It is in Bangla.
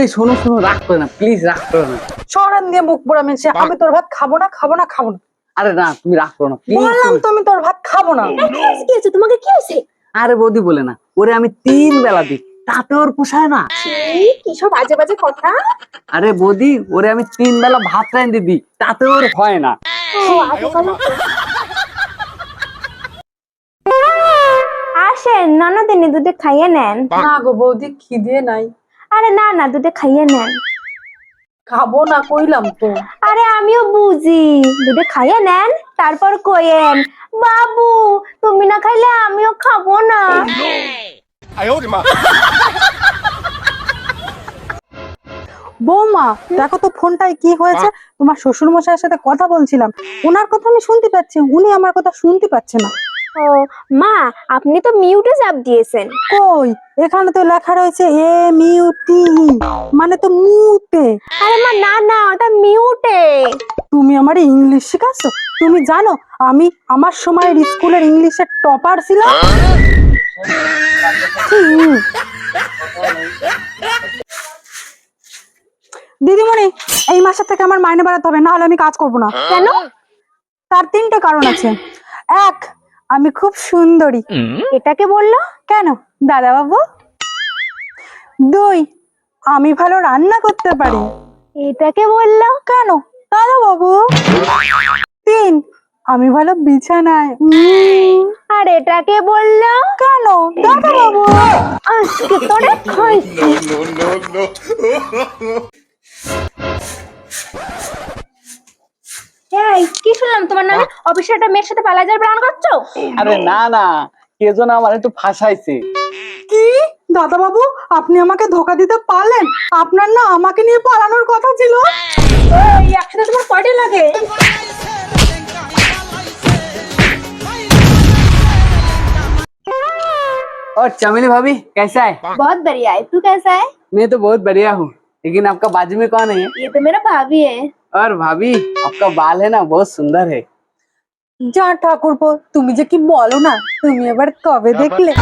এই শোনো শোনো রাগ করে না প্লিজ রাগ করো না। সরান দিয়ে মুখ পোড়া মেনছে আমি তোর ভাত খাব না খাব না খাব না। আরে না তুমি রাগ করো না প্লিজ বললাম তো আমি তোর ভাত খাব না। কি হয়েছে তোমাকে কি হয়েছে? আরে বৌদি বলে না ওরে আমি তিন বেলা দিই তাতে ওর পোষায় না। কি সব বাজে বাজে কথা? আরে বৌদি ওরে আমি তিন বেলা ভাত রাইন দিই তাতে ওর হয় না। আসেন ননদিনী দুধে খাইয়ে নেন। না গো বৌদি খিদে নাই। আরে না না দুধে খাইয়ে নেন। খাব না কইলাম তো। আরে আমিও বুঝি। দুধে খাইয়ে নেন তারপর কইেন বাবু তুমি না খাইলে আমিও খাব না। বৌমা দেখো তো ফোনটায় কি হয়েছে। তোমার শ্বশুর মশাইয়ের সাথে কথা বলছিলাম। ওনার কথা আমি শুনতে পাচ্ছি উনি আমার কথা শুনতে পাচ্ছে না। ও মা আপনি তো মিউটে চাপ দিয়েছেন। কই? এখানে তো লেখা রয়েছে এ মিউ টি মানে তো মুতে আরে মা না না ওটা মিউটে। তুমি আমার ইংলিশ শেখাচ্ছ? তুমি জানো আমি আমার সময় স্কুলের ইংলিশের টপার ছিলাম। দিদিমণি এই মাসের থেকে আমার মাইনে বাড়াতে হবে না হলে আমি কাজ করব না। কেন? তার তিনটে কারণ আছে। এক আমি খুব সুন্দরী। এটাকে বলল কেন দাদা বাবু দুই আমি ভালো রান্না করতে পারি। এটাকে বলল কেন দাদা বাবু তিন আমি ভালো বিছানায়। আর এটাকে বলল কেন দাদা বাবু আজকে তোরে খাইছি এই কি শুনলাম তোমার নামে অফিসে একটা মেয়ের সাথে পালা যাওয়ার প্ল্যান করছো আরে না না কে যেন আমার একটু ফাঁসাইছে কি দাদা বাবু আপনি আমাকে ধোকা দিতে পারলেন আপনার না আমাকে নিয়ে পালানোর কথা ছিল এই একসাথে তোমার কয়টা লাগে और चमेली भाभी कैसा है बहुत बढ़िया है तू कैसा है मैं तो बहुत बढ़िया हूँ लेकिन आपका बाजू में कौन है ये तो मेरा भाभी है और भाभी आपका बाल है ना बहुत सुंदर है। जहाँ ठाकुर पो तुम जो की बोलो ना तुम ये बार कवे देख ले।